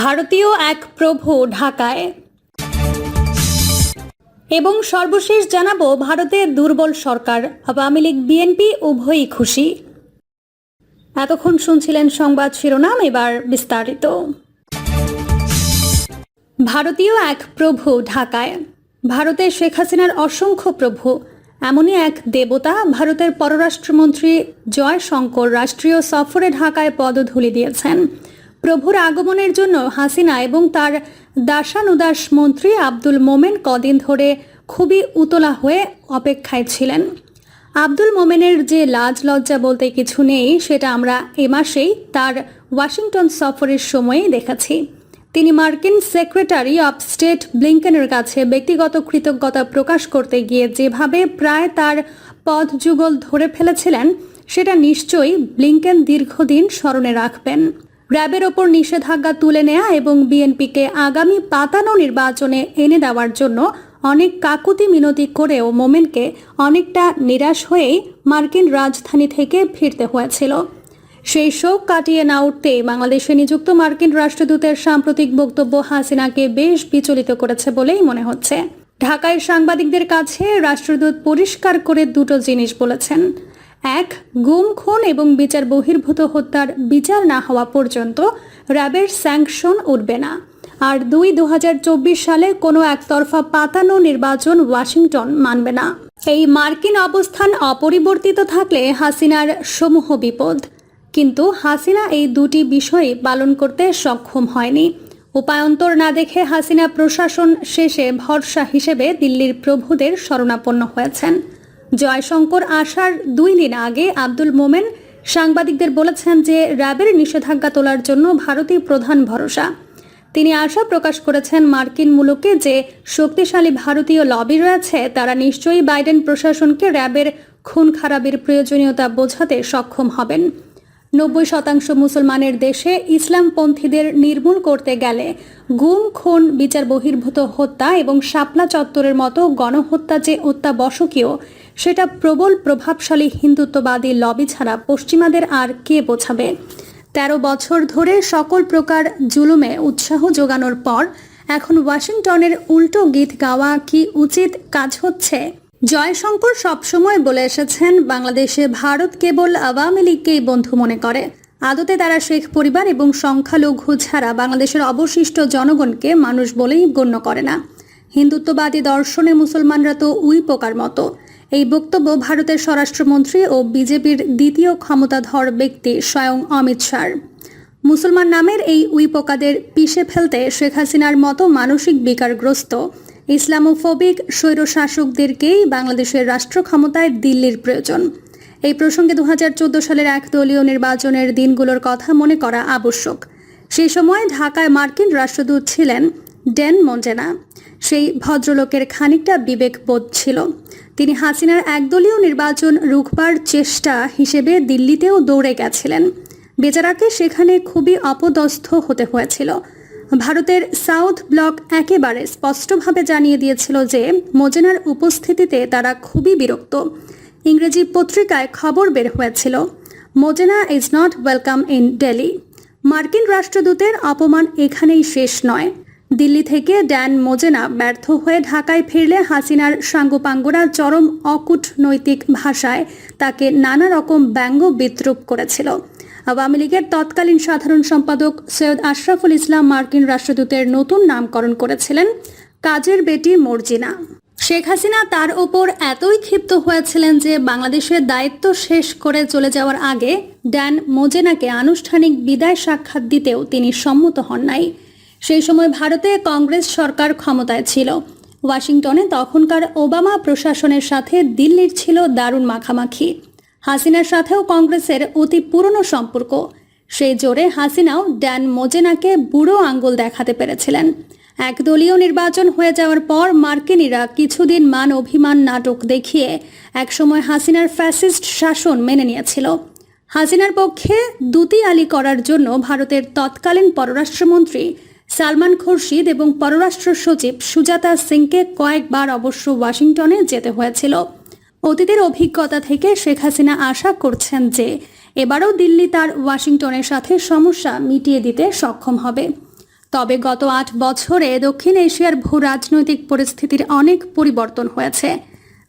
ভারতীয় এক প্রভু ঢাকায়। এবং সর্বশেষ জানাব ভারতের দুর্বল সরকার, আওয়ামী লীগ, বিএনপি, উভয়ই খুশি। এতক্ষণ শুনছিলেন সংবাদ শিরোনাম, এবার বিস্তারিত। ভারতীয় এক প্রভু ঢাকায়। ভারতের শেখ হাসিনার অসংখ্য প্রভু, এমনই এক দেবতা ভারতের পররাষ্ট্রমন্ত্রী জয়শঙ্কর রাষ্ট্রীয় সফরে ঢাকায় পদধূলি দিয়েছেন। প্রভুর আগমনের জন্য হাসিনা এবং তার দাসানুদাস মন্ত্রী আব্দুল মোমেন কদিন ধরে খুবই উতলা হয়ে অপেক্ষায় ছিলেন। আব্দুল মোমেনের যে লাজ লজ্জা বলতে কিছু নেই, সেটা আমরা এ মাসেই তার ওয়াশিংটন সফরের সময়েই দেখেছি। তিনি মার্কিন সেক্রেটারি অফ স্টেট ব্লিংকেনের কাছে ব্যক্তিগত কৃতজ্ঞতা প্রকাশ করতে গিয়ে যেভাবে প্রায় তার পদ যুগল ধরে ফেলেছিলেন, সেটা নিশ্চয়ই ব্লিংকেন দীর্ঘদিন স্মরণে রাখবেন। র্যাবের ওপর নিষেধাজ্ঞা তুলে নেওয়া এবং বিএনপিকে আগামী পাতানো নির্বাচনে এনে দেওয়ার জন্য অনেক কাকুতি মিনতি করেও মোমেনকে অনেকটা নিরাশ হয়েই মার্কিন রাজধানী থেকে ফিরতে হয়েছিল। সেই শোক কাটিয়ে না উঠতেই বাংলাদেশে নিযুক্ত মার্কিন রাষ্ট্রদূতের সাম্প্রতিক বক্তব্য হাসিনাকে বেশ বিচলিত করেছে বলেই মনে হচ্ছে। ঢাকায় সাংবাদিকদের কাছে রাষ্ট্রদূত পরিষ্কার করে দুটো জিনিস বলেছেন। এক, গুম, খুন এবং বিচার বহির্ভূত হত্যার বিচার না হওয়া পর্যন্ত র্যাবের স্যাংশন উঠবে না। আর দুই দু সালে কোনো একতরফা পাতানো নির্বাচন ওয়াশিংটন মানবে না। এই মার্কিন অবস্থান অপরিবর্তিত থাকলে হাসিনার সমূহ বিপদ। কিন্তু হাসিনা এই দুটি বিষয় পালন করতে সক্ষম হয়নি। উপায়ন্তর না দেখে হাসিনা প্রশাসন শেষে ভরসা হিসেবে দিল্লির প্রভুদের শরণাপন্ন হয়েছেন। জয়শঙ্কর আসার দুই দিন আগে আব্দুল মোমেন সাংবাদিকদের বলেছেন যে র্যাবের নিষেধাজ্ঞা তোলার জন্য ভারতই প্রধান ভরসা। তিনি আশা প্রকাশ করেছেন মার্কিন মুলুকে যে শক্তিশালী ভারতীয় লবি রয়েছে, তারা নিশ্চয়ই বাইডেন প্রশাসনকে র্যাবের খুন খারাপের প্রয়োজনীয়তা বোঝাতে সক্ষম হবেন। নব্বই শতাংশ মুসলমানের দেশে ইসলামপন্থীদের নির্মূল করতে গেলে গুম, খুন, বিচার বহির্ভূত হত্যা এবং শাপলা চত্বরের মতো গণহত্যা যে অত্যাবশ্যকীয় সেটা প্রবল প্রভাবশালী হিন্দুত্ববাদী লবি ছাড়া পশ্চিমাদের আর কে বোঝাবে? তেরো বছর ধরে সকল প্রকার জুলুমে উৎসাহ যোগানোর পর এখন ওয়াশিংটনের উল্টো গীত গাওয়া কি উচিত কাজ হচ্ছে? জয়শঙ্কর সবসময় বলে এসেছেন, বাংলাদেশে ভারত কেবল আওয়ামী লীগকেই বন্ধু মনে করে। আদতে তারা শেখ পরিবার এবং সংখ্যালঘু ছাড়া বাংলাদেশের অবশিষ্ট জনগণকে মানুষ বলেই গণ্য করে না। হিন্দুত্ববাদী দর্শনে মুসলমানরা তো উই পোকার মতো। এই বক্তব্য ভারতের স্বরাষ্ট্রমন্ত্রী ও বিজেপির দ্বিতীয় ক্ষমতাধর ব্যক্তি স্বয়ং অমিত শাহ মুসলমান নামের এই উইপোকাদের পিষে ফেলতে শেখ হাসিনার মতো মানসিক বিকারগ্রস্ত, ইসলামোফোবিক স্বৈরশাসকদেরকেই বাংলাদেশের রাষ্ট্র ক্ষমতায় দিল্লির প্রয়োজন। এই প্রসঙ্গে দু হাজার চোদ্দ সালের এক দলীয় নির্বাচনের দিনগুলোর কথা মনে করা আবশ্যক। সেই সময় ঢাকায় মার্কিন রাষ্ট্রদূত ছিলেন ডেন মঞ্জেনা সেই ভদ্রলোকের খানিকটা বিবেকবোধ ছিল। তিনি হাসিনার একদলীয় নির্বাচন রুখবার চেষ্টা হিসেবে দিল্লিতেও দৌড়ে গেছিলেন। বেচারাকে সেখানে খুবই অপদস্থ হতে হয়েছিল। ভারতের সাউথ ব্লক একেবারে স্পষ্টভাবে জানিয়ে দিয়েছিল যে, মোজেনার উপস্থিতিতে তারা খুবই বিরক্ত। ইংরেজি পত্রিকায় খবর বের হয়েছিল, Mozena is not welcome in Delhi মার্কিন রাষ্ট্রদূতের অপমান এখানেই শেষ নয়। দিল্লি থেকে ড্যান মোজেনা ব্যর্থ হয়ে ঢাকায় ফিরলে হাসিনার সাঙ্গপাঙ্গরা চরম অকূটনৈতিক ভাষায় তাকে নানা রকম ব্যঙ্গ বিদ্রুপ করেছিল। আওয়ামী লীগের তৎকালীন সাধারণ সম্পাদক সৈয়দ আশরাফুল ইসলাম মার্কিন রাষ্ট্রদূতের নতুন নামকরণ করেছিলেন কাজের বেটি মর্জিনা। শেখ হাসিনা তার ওপর এতই ক্ষিপ্ত হয়েছিলেন যে বাংলাদেশের দায়িত্ব শেষ করে চলে যাওয়ার আগে ড্যান মোজেনাকে আনুষ্ঠানিক বিদায় সাক্ষাৎ দিতেও তিনি সম্মত হন নাই। সেই সময় ভারতে কংগ্রেস সরকার ক্ষমতায় ছিল। ওয়াশিংটনে তখনকার ওবামা প্রশাসনের সাথে দিল্লির ছিল দারুণ মাখামাখি। হাসিনার সাথেও কংগ্রেসের অতি পুরনো সম্পর্ক। সেই জোরে হাসিনাও ড্যান মোজেনাকে বুড়ো আঙ্গুল দেখাতে পেরেছিলেন। একদলীয় নির্বাচন হয়ে যাওয়ার পর মার্কিনীরা কিছুদিন মান অভিমান নাটক দেখিয়ে একসময় হাসিনার ফ্যাসিস্ট শাসন মেনে নিয়েছিল। হাসিনার পক্ষে দুতি আলি করার জন্য ভারতের তৎকালীন পররাষ্ট্রমন্ত্রী সালমান খুরশিদ এবং পররাষ্ট্র সচিব সুজাতা সিংকে কয়েকবার অবশ্য ওয়াশিংটনে যেতে হয়েছিল। অতীতের অভিজ্ঞতা থেকে শেখ হাসিনা আশা করছেন যে এবারও দিল্লি তার ওয়াশিংটনের সাথে সমস্যা মিটিয়ে দিতে সক্ষম হবে। তবে গত আট বছরে দক্ষিণ এশিয়ার ভূ রাজনৈতিক পরিস্থিতির অনেক পরিবর্তন হয়েছে।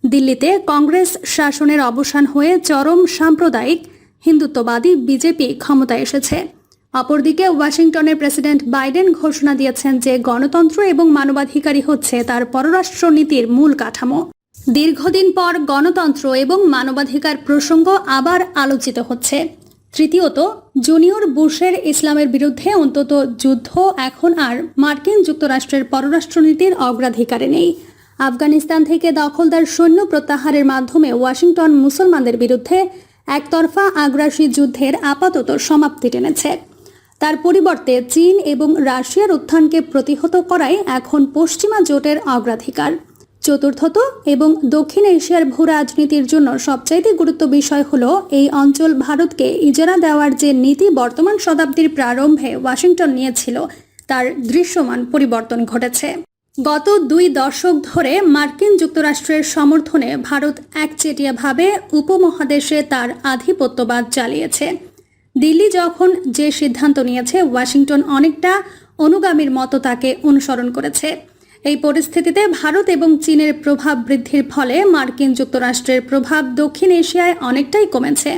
দিল্লিতে কংগ্রেস শাসনের অবসান হয়ে চরম সাম্প্রদায়িক হিন্দুত্ববাদী বিজেপি ক্ষমতায় এসেছে। অপরদিকে ওয়াশিংটনের প্রেসিডেন্ট বাইডেন ঘোষণা দিয়েছেন যে গণতন্ত্র এবং মানবাধিকারই হচ্ছে তার পররাষ্ট্র নীতির মূল কাঠামো। দীর্ঘদিন পর গণতন্ত্র এবং মানবাধিকার প্রসঙ্গ আবার আলোচিত হচ্ছে। তৃতীয়ত, জুনিয়র বুশের ইসলামের বিরুদ্ধে অন্তত যুদ্ধ এখন আর মার্কিন যুক্তরাষ্ট্রের পররাষ্ট্রনীতির অগ্রাধিকারে নেই। আফগানিস্তান থেকে দখলদার সৈন্য প্রত্যাহারের মাধ্যমে ওয়াশিংটন মুসলমানদের বিরুদ্ধে একতরফা আগ্রাসী যুদ্ধের আপাতত সমাপ্তি টেনেছে। তার পরিবর্তে চীন এবং রাশিয়ার উত্থানকে প্রতিহত করাই এখন পশ্চিমা জোটের অগ্রাধিকার। চতুর্থত এবং দক্ষিণ এশিয়ার ভূ রাজনীতির জন্য সবচাইতে গুরুত্ব বিষয় হল এই অঞ্চল ভারতকে ইজারা দেওয়ার যে নীতি বর্তমান শতাব্দীর প্রারম্ভে ওয়াশিংটন নিয়েছিল, তার দৃশ্যমান পরিবর্তন ঘটেছে। গত দুই দশক ধরে মার্কিন যুক্তরাষ্ট্রের সমর্থনে ভারত একচেটিয়াভাবে উপমহাদেশে তার আধিপত্যবাদ চালিয়েছে। দিল্লি যখন যে সিদ্ধান্ত নিয়েছে, ওয়াশিংটন অনেকটা অনুগামীর মতো তাকে অনুসরণ করেছে। এই পরিস্থিতিতে ভারত এবং চীনের প্রভাব বৃদ্ধির ফলে মার্কিন যুক্তরাষ্ট্রের প্রভাব দক্ষিণ এশিয়ায় অনেকটাই কমেছে।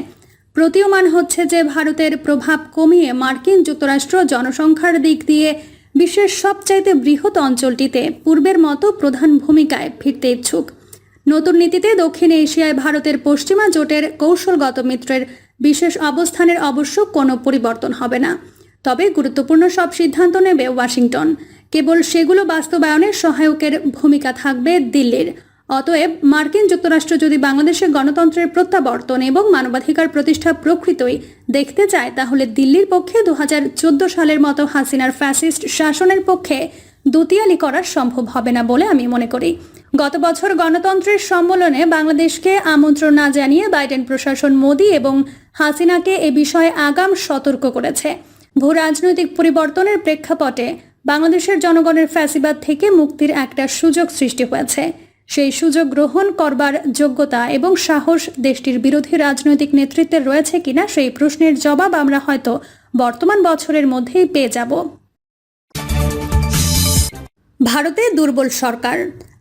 প্রতীয়মান হচ্ছে যে ভারতের প্রভাব কমিয়ে মার্কিন যুক্তরাষ্ট্র জনসংখ্যার দিক দিয়ে বিশ্বের সবচাইতে বৃহৎ অঞ্চলটিতে পূর্বের মতো প্রধান ভূমিকায় ফিরতে ইচ্ছুক। নতুন নীতিতে দক্ষিণ এশিয়ায় ভারতের পশ্চিমা জোটের কৌশলগত মিত্রের বিশেষ অবস্থানের অবশ্য কোনো পরিবর্তন হবে না। তবে গুরুত্বপূর্ণ সব সিদ্ধান্ত নেবে ওয়াশিংটন। কেবল সেগুলো বাস্তবায়নের সহায়কের ভূমিকা থাকবে দিল্লির। অতএব মার্কিন যুক্তরাষ্ট্র যদি বাংলাদেশের গণতন্ত্রের প্রত্যাবর্তন এবং মানবাধিকার প্রতিষ্ঠা প্রকৃতই দেখতে চায়, তাহলে দিল্লির পক্ষে দু হাজার চোদ্দ সালের মতো হাসিনার ফ্যাসিস্ট শাসনের পক্ষে দুতিয়ালি করা সম্ভব হবে না বলে আমি মনে করি। গত বছর গণতন্ত্রের সম্মেলনে বাংলাদেশকে আমন্ত্রণ না জানিয়ে বাইডেন প্রশাসন মোদী এবং হাসিনাকে এ বিষয়ে আগাম সতর্ক করেছে। ভূ রাজনৈতিক পরিবর্তনের প্রেক্ষাপটে বাংলাদেশের জনগণের ফ্যাসিবাদ থেকে মুক্তির একটা সুযোগ সৃষ্টি হয়েছে। সেই সুযোগ গ্রহণ করবার যোগ্যতা এবং সাহস দেশটির বিরোধী রাজনৈতিক নেতৃত্বের রয়েছে কিনা সেই প্রশ্নের জবাব আমরা হয়তো বর্তমান বছরের মধ্যেই পেয়ে যাব। ভারতে দুর্বল সরকার,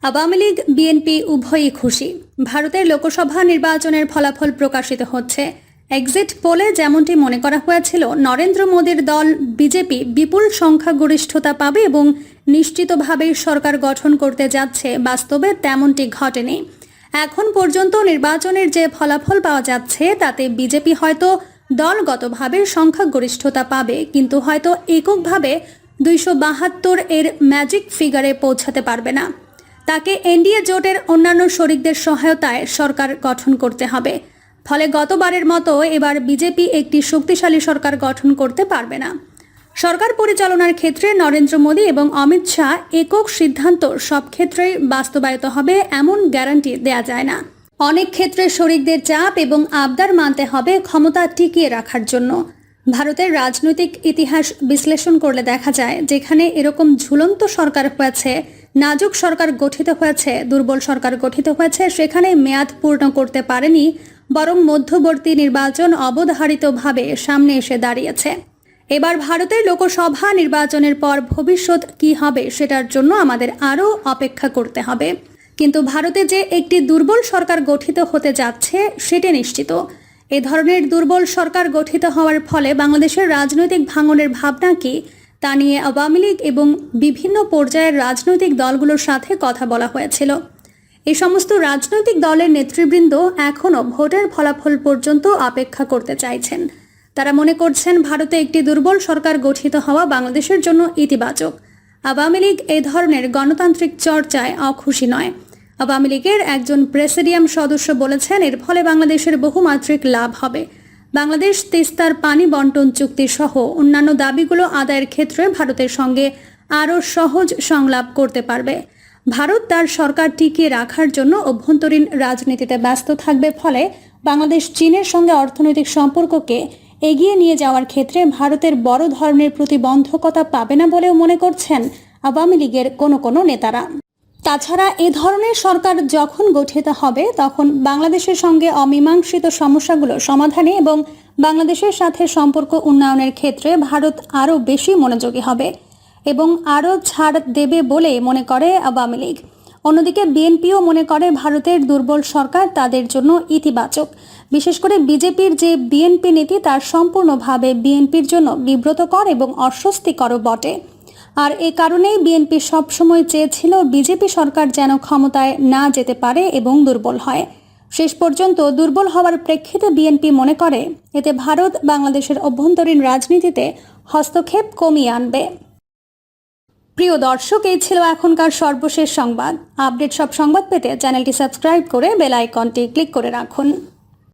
আওয়ামী লীগ, বিএনপি উভয়ই খুশি। ভারতের লোকসভা নির্বাচনের ফলাফল প্রকাশিত হচ্ছে। এক্সিট পোলে যেমনটি মনে করা হয়েছিল, নরেন্দ্র মোদীর দল বিজেপি বিপুল সংখ্যাগরিষ্ঠতা পাবে এবং নিশ্চিতভাবেই সরকার গঠন করতে যাচ্ছে, বাস্তবে তেমনটি ঘটেনি। এখন পর্যন্ত নির্বাচনের যে ফলাফল পাওয়া যাচ্ছে, তাতে বিজেপি হয়তো দলগতভাবে সংখ্যাগরিষ্ঠতা পাবে, কিন্তু হয়তো এককভাবে দুইশো বাহাত্তর এর ম্যাজিক ফিগারে পৌঁছাতে পারবে না। তাকে এনডিএ জোটের অন্যান্য শরিকদের সহায়তায় সরকার গঠন করতে হবে। ফলে গতবারের মতো এবার বিজেপি একটি শক্তিশালী সরকার গঠন করতে পারবে না। সরকার পরিচালনার ক্ষেত্রে নরেন্দ্র মোদী এবং অমিত শাহ একক সিদ্ধান্ত সব ক্ষেত্রেই বাস্তবায়িত হবে এমন গ্যারান্টি দেয়া যায় না। অনেক ক্ষেত্রে শরিকদের চাপ এবং আবদার মানতে হবে ক্ষমতা টিকিয়ে রাখার জন্য। ভারতের রাজনৈতিক ইতিহাস বিশ্লেষণ করলে দেখা যায় যেখানে এরকম ঝুলন্ত সরকার হয়েছে, নাজুক সরকার গঠিত হয়েছে, দুর্বল সরকার গঠিত হয়েছে, সেখানে মেয়াদ পূর্ণ করতে পারেনি, বরং মধ্যবর্তী নির্বাচন অবধারিতভাবে সামনে এসে দাঁড়িয়েছে। এবার ভারতের লোকসভা নির্বাচনের পর ভবিষ্যৎ কি হবে সেটার জন্য আমাদের আরও অপেক্ষা করতে হবে। কিন্তু ভারতে যে একটি দুর্বল সরকার গঠিত হতে যাচ্ছে, সেটি নিশ্চিত। এ ধরনের দুর্বল সরকার গঠিত হওয়ার ফলে বাংলাদেশের রাজনৈতিক ভাঙনের ভাবনা কি, তা নিয়ে আওয়ামী লীগ এবং বিভিন্ন পর্যায়ের রাজনৈতিক দলগুলোর সাথে কথা বলা হয়েছিল। এই সমস্ত রাজনৈতিক দলের নেতৃবৃন্দ এখনও ভোটের ফলাফল পর্যন্ত অপেক্ষা করতে চাইছেন। তারা মনে করছেন ভারতে একটি দুর্বল সরকার গঠিত হওয়া বাংলাদেশের জন্য ইতিবাচক। আওয়ামী লীগ এ ধরনের গণতান্ত্রিক চর্চায় অখুশি নয়। আওয়ামী লীগের একজন প্রেসিডিয়াম সদস্য বলেছেন, এর ফলে বাংলাদেশের বহুমাত্রিক লাভ হবে। বাংলাদেশ তিস্তার পানি বন্টন চুক্তি সহ অন্যান্য দাবিগুলো আদায়ের ক্ষেত্রে ভারতের সঙ্গে আরও সহজ সংলাপ করতে পারবে। ভারত তার সরকার টিকিয়ে রাখার জন্য অভ্যন্তরীণ রাজনীতিতে ব্যস্ত থাকবে, ফলে বাংলাদেশ চীনের সঙ্গে অর্থনৈতিক সম্পর্ককে এগিয়ে নিয়ে যাওয়ার ক্ষেত্রে ভারতের বড় ধরনের প্রতিবন্ধকতা পাবে না বলেও মনে করছেন আওয়ামী লীগের কোনো কোনো নেতারা। তাছাড়া এ ধরনের সরকার যখন গঠিত হবে, তখন বাংলাদেশের সঙ্গে অমীমাংসিত সমস্যাগুলো সমাধানে এবং বাংলাদেশের সাথে সম্পর্ক উন্নয়নের ক্ষেত্রে ভারত আরও বেশি মনোযোগী হবে এবং আরও ছাড় দেবে বলে মনে করে আওয়ামী লীগ। অন্যদিকে বিএনপিও মনে করে ভারতের দুর্বল সরকার তাদের জন্য ইতিবাচক। বিশেষ করে বিজেপির যে বিএনপি নীতি, তার সম্পূর্ণভাবে বিএনপির জন্য বিব্রতকর এবং অস্বস্তিকরও বটে। আর এ কারণেই বিএনপি সবসময় চেয়েছিল বিজেপি সরকার যেন ক্ষমতায় না যেতে পারে এবং দুর্বল হয়। শেষ পর্যন্ত দুর্বল হওয়ার প্রেক্ষিতে বিএনপি মনে করে, এতে ভারত বাংলাদেশের অভ্যন্তরীণ রাজনীতিতে হস্তক্ষেপ কমিয়ে আনবে। প্রিয় দর্শক, এই ছিল এখনকার সর্বশেষ সংবাদ। আপডেট সব সংবাদ পেতে চ্যানেলটি সাবস্ক্রাইব করে বেল আইকনটি ক্লিক করে রাখুন।